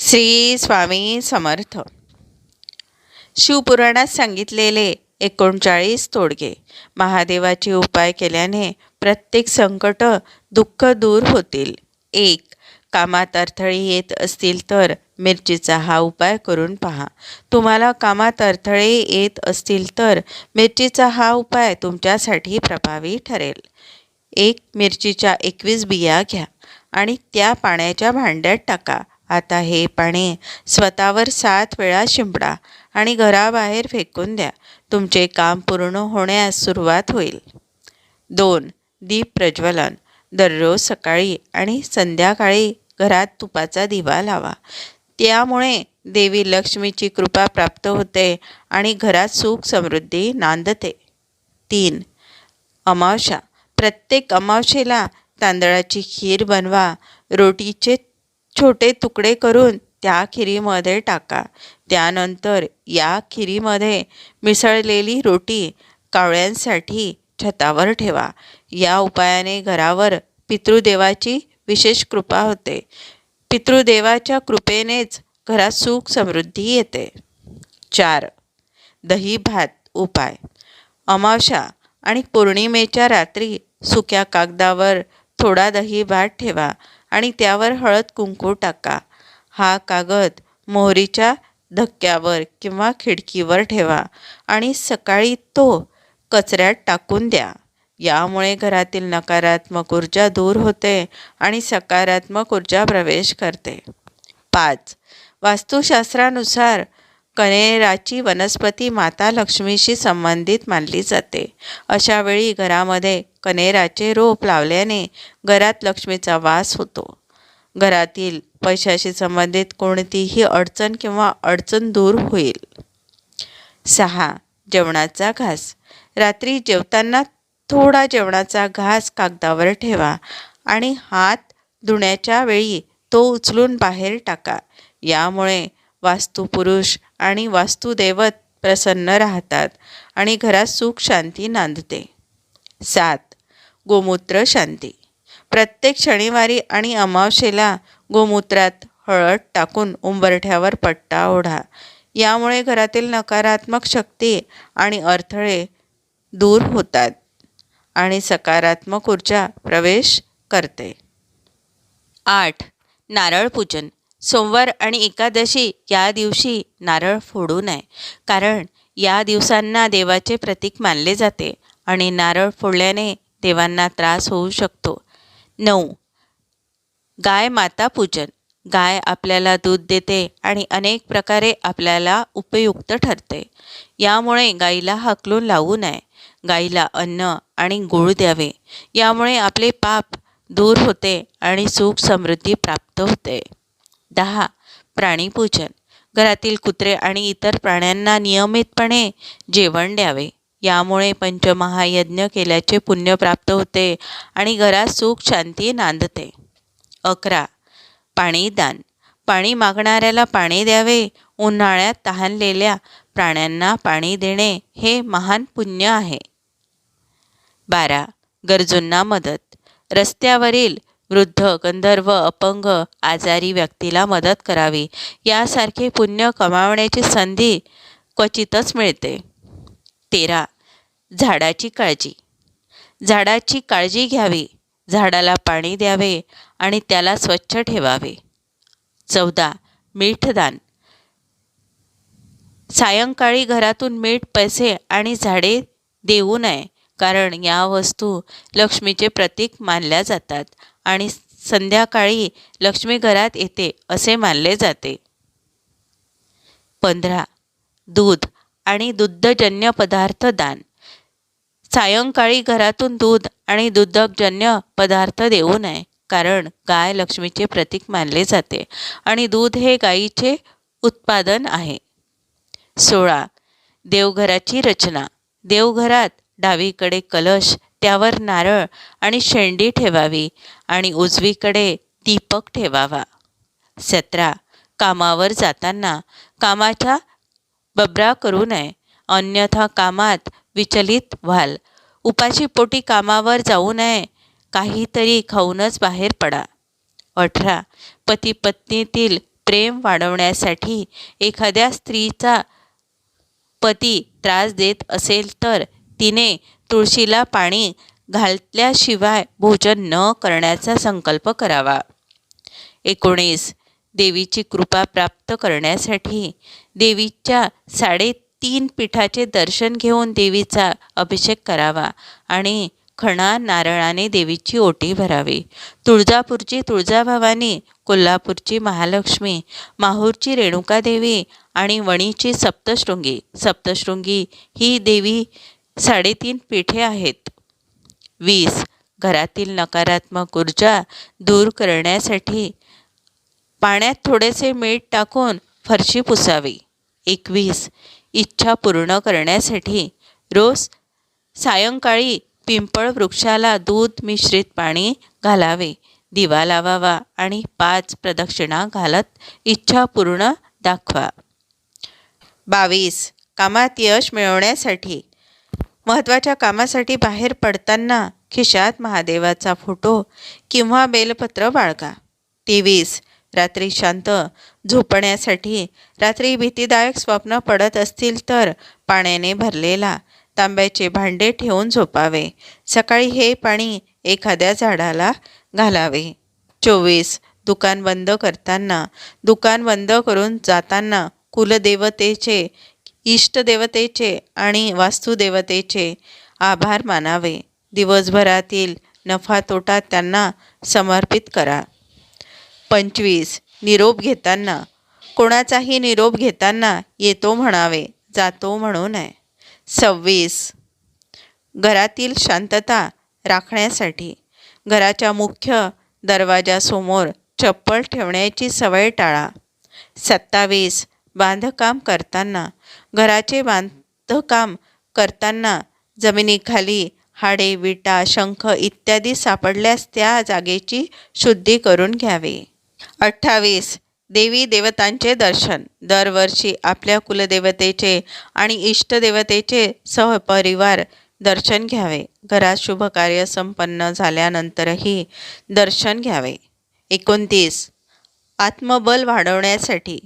श्री स्वामी समर्थ. शिवपुराणात सांगितलेले एकोणचाळीस तोडगे महादेवाचे उपाय केल्याने प्रत्येक संकट दुःख दूर होतील. एक कामात अडथळे येत असतील तर मिरचीचा हा उपाय करून पहा. तुम्हाला कामात अडथळे येत असतील तर मिरचीचा हा उपाय तुमच्यासाठी प्रभावी ठरेल. एक मिरचीच्या एकवीस बिया घ्या आणि त्या पाण्याच्या भांड्यात टाका. आता हे पाणी स्वतःवर सात वेळा शिंपडा आणि घराबाहेर फेकून द्या. तुमचे काम पूर्ण होण्यास सुरुवात होईल. दोन दीप प्रज्वलन. दररोज सकाळी आणि संध्याकाळी घरात तुपाचा दिवा लावा. त्यामुळे देवी लक्ष्मीची कृपा प्राप्त होते आणि घरात सुख समृद्धी नांदते. तीन अमावस्या. प्रत्येक अमावशेला तांदळाची खीर बनवा. रोटीचे छोटे तुकडे करून त्या खिरीमध्ये टाका. त्यानंतर या खिरीमध्ये मिसळलेली रोटी कावळ्यांसाठी छतावर ठेवा. या उपायाने घरावर पितृदेवाची विशेष कृपा होते. पितृदेवाच्या कृपेनेच घरात सुख समृद्धी येते. चार. दही भात उपाय. अमावशा आणि पौर्णिमेच्या रात्री सुक्या कागदावर थोडा दही भात ठेवा. आणि त्यावर हळद कुंकू टाका. हा कागद मोहरीच्या धक्क्यावर किंवा खिडकीवर ठेवा आणि सकाळी तो कचऱ्यात टाकून द्या. यामुळे घरातील नकारात्मक ऊर्जा दूर होते आणि सकारात्मक ऊर्जा प्रवेश करते. पाच. वास्तुशास्त्रानुसार कनेराची वनस्पती माता लक्ष्मीशी संबंधित मानली जाते. अशावेळी घरामध्ये कनेराचे रोप लावल्याने घरात लक्ष्मीचा वास होतो. घरातील पैशाशी संबंधित कोणतीही अडचण किंवा अडचण दूर होईल. सहा. जेवणाचा घास. रात्री जेवताना थोडा जेवणाचा घास कागदावर ठेवा आणि हात धुण्याच्या वेळी तो उचलून बाहेर टाका. यामुळे वास्तुपुरुष आणि वास्तुदैवत प्रसन्न राहतात आणि घरात सुख शांती नांदते. सात. गोमूत्र शांती. प्रत्येक शनिवारी आणि अमावशेला गोमूत्रात हळद टाकून उंबरठ्यावर पट्टा ओढा. यामुळे घरातील नकारात्मक शक्ती आणि अडथळे दूर होतात आणि सकारात्मक ऊर्जा प्रवेश करते. आठ. नारळ पूजन. सोमवार आणि एकादशी या दिवशी नारळ फोडू नये कारण या दिवसांना देवाचे प्रतीक मानले जाते आणि नारळ फोडल्याने देवांना त्रास होऊ शकतो. नऊ. गाय माता पूजन. गाय आपल्याला दूध देते आणि अनेक प्रकारे आपल्याला उपयुक्त ठरते. यामुळे गाईला हकलून लावू नये. गाईला अन्न आणि गूळ द्यावे. यामुळे आपले पाप दूर होते आणि सुख समृद्धी प्राप्त होते. दहा. प्राणीपूजन घरातील कुत्रे आणि इतर प्राण्यांना नियमितपणे जेवण द्यावे. यामुळे पंचमहायज्ञ केल्याचे पुण्य प्राप्त होते आणि घरात सुख शांती नांदते. अकरा. पाणीदान पाणी मागणाऱ्याला पाणी द्यावे उन्हाळ्यात तहानलेल्या प्राण्यांना पाणी देणे हे महान पुण्य आहे. बारा. गरजूंना मदत. रस्त्यावरील वृद्ध गंधर्व अपंग आजारी व्यक्तीला मदत करावी. यासारखे पुण्य कमावण्याची संधी क्वचितच मिळते. तेरा. झाडाची काळजी. झाडाची काळजी घ्यावी. झाडाला पाणी द्यावे आणि त्याला स्वच्छ ठेवावे. चौदा. मीठदान सायंकाळी घरातून मीठ पैसे आणि झाडे देऊ नये कारण या वस्तू लक्ष्मीचे प्रतीक मानल्या जातात आणि संध्याकाळी लक्ष्मी घरात येते असे मानले जाते. पंधरा. दूध. आणि दुग्धजन्य पदार्थ दान. सायंकाळी घरातून दूध आणि दुग्धजन्य पदार्थ देऊ नये कारण गाय लक्ष्मीचे प्रतीक मानले जाते आणि दूध हे गायीचे उत्पादन आहे. सोळा. देवघराची रचना. देवघरात डावीकडे कलश त्यावर नारळ आणि शेंडी ठेवावी आणि उजवीकडे दीपक ठेवावा. सतरा. कामावर जाताना कामाच्या बबरा करू नये. अन्यथा कामात विचलित व्हाल. उपाशी पोटी कामावर जाऊ नये. काहीतरी खाऊनच बाहेर पडा. अठरा. पती पत्नीतील प्रेम वाढवण्यासाठी एखाद्या स्त्रीचा पती त्रास देत असेल तर तिने तुळशीला पाणी घातल्याशिवाय भोजन न करण्याचा संकल्प करावा. एकोणीस. देवीची कृपा प्राप्त करण्यासाठी देवीच्या साडेतीन पीठाचे दर्शन घेऊन देवीचा अभिषेक करावा आणि खणा नारळाने देवीची ओटी भरावी. तुळजापूरची तुळजाभवानी कोल्हापूरची महालक्ष्मी माहूरची रेणुका देवी आणि वणीची सप्तशृंगी. सप्तशृंगी ही देवी साडेतीन पीठे आहेत. वीस घरातील नकारात्मक ऊर्जा दूर करण्यासाठी पाण्यात थोडेसे मीठ टाकून फरशी पुसावी. एकवीस. इच्छा पूर्ण करण्यासाठी रोज सायंकाळी पिंपळ वृक्षाला दूध मिश्रित पाणी घालावे. दिवा लावावा आणि पाच प्रदक्षिणा घालत इच्छा पूर्ण दाखवा. बावीस. कामात यश मिळवण्यासाठी. महत्त्वाच्या कामासाठी बाहेर पडताना खिशात महादेवाचा फोटो किंवा बेलपत्र बाळगा. तेवीस. रात्री शांत झोपण्यासाठी रात्री भीतीदायक स्वप्न पडत असतील तर पाण्याने भरलेला तांब्याचे भांडे ठेवून झोपावे. सकाळी हे पाणी एखाद्या झाडाला घालावे. चोवीस दुकान बंद करताना दुकान बंद करून जाताना कुलदेवतेचे इष्टदेवतेचे आणि वास्तुदेवतेचे आभार मानावे. दिवसभरातील नफा तोटा त्यांना समर्पित करा. पंचवीस निरोप घेताना. कोणाचाही निरोप घेताना येतो म्हणावे जातो म्हणू नये. सव्वीस. घरातील शांतता राखण्यासाठी. घराच्या मुख्य दरवाजासमोर चप्पल ठेवण्याची सवय टाळा. सत्तावीस. बांधकाम करताना. घराचे बांधकाम करताना जमिनीखाली हाडे विटा शंख इत्यादी सापडल्यास त्या जागेची शुद्धी करून घ्यावी. अठ्ठावीस. देवी देवतांचे दर्शन. दरवर्षी आपल्या कुलदेवतेचे आणि इष्टदेवतेचे सहपरिवार दर्शन घ्यावे. घरात शुभकार्य संपन्न झाल्यानंतरही दर्शन घ्यावे. एकोणतीस. आत्मबल वाढवण्यासाठी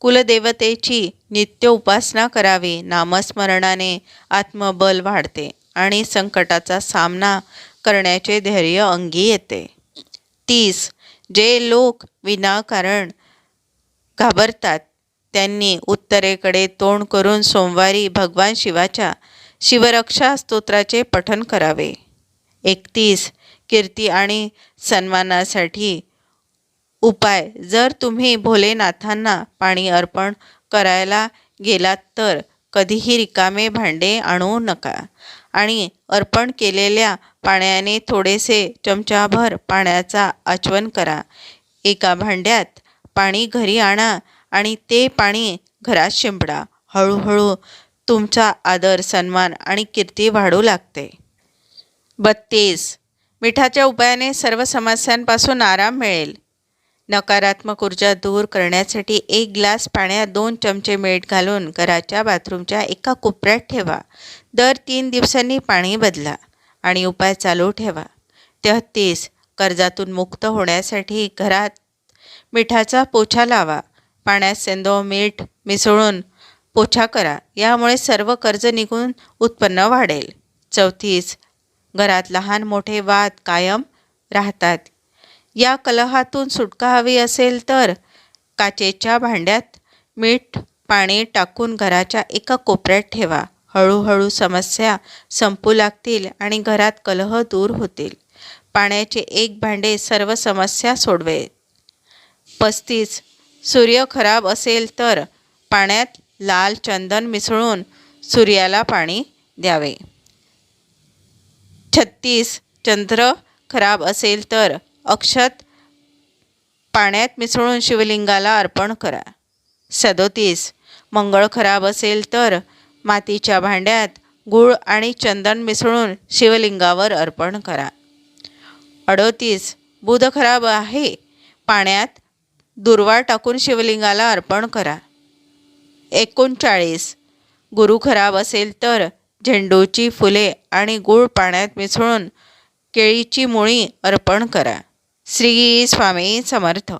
कुलदेवतेची नित्य उपासना करावी. नामस्मरणाने आत्मबल वाढते आणि संकटाचा सामना करण्याचे धैर्य अंगी येते. तीस. जे लोक विनाकारण घाबरतात त्यांनी उत्तरेकडे तोंड करून सोमवारी भगवान शिवाच्या शिवरक्षा स्तोत्राचे पठन करावे. एकतीस कीर्ती आणि सन्मानासाठी उपाय. जर तुम्ही भोलेनाथांना पाणी अर्पण करायला गेलात तर कधीही रिकामे भांडे आणू नका. आणि अर्पण केलेल्या पाण्याने थोडेसे चमचाभर पाण्याचा आचवन करा. एका भांड्यात पाणी घरी आणा आणि ते पाणी घरात शिंपडा. हळूहळू तुमचा आदर सन्मान आणि कीर्ती वाढू लागते. बत्तीस. मिठाच्या उपायाने सर्व समस्यांपासून आराम मिळेल. नकारात्मक ऊर्जा दूर करण्यासाठी एक ग्लास पाण्यात दोन चमचे मीठ घालून घराच्या बाथरूमच्या एका कोपऱ्यात ठेवा. दर तीन दिवसांनी पाणी बदला आणि उपाय चालू ठेवा. तेहत्तीस कर्जातून मुक्त होण्यासाठी घरात मिठाचा पोछा लावा. पाण्यात सेंदो मीठ मिसळून पोछा करा. यामुळे सर्व कर्ज निघून उत्पन्न वाढेल. चौतीस घरात लहान मोठे वाद कायम राहतात. या कलहातून सुटका हवी असेल तर काचेच्या भांड्यात मीठ पाणी टाकून घराच्या एका कोपऱ्यात ठेवा. हळूहळू समस्या संपू लागतील आणि घरात कलह दूर होतील. पाण्याचे एक भांडे सर्व समस्या सोडवे पस्तीस. सूर्य खराब असेल तर पाण्यात लाल चंदन मिसळून सूर्याला पाणी द्यावे. छत्तीस. चंद्र खराब असेल तर अक्षत पाण्यात मिसळून शिवलिंगाला अर्पण करा. सदोतीस मंगळ खराब असेल तर मातीच्या भांड्यात गूळ आणि चंदन मिसळून शिवलिंगावर अर्पण करा. अडोतीस बुध खराब आहे. पाण्यात दुर्वा टाकून शिवलिंगाला अर्पण करा. एकोणचाळीस गुरु खराब असेल तर झेंडूची फुले आणि गूळ पाण्यात मिसळून केळीची मुळी अर्पण करा. श्री स्वामी समर्थ.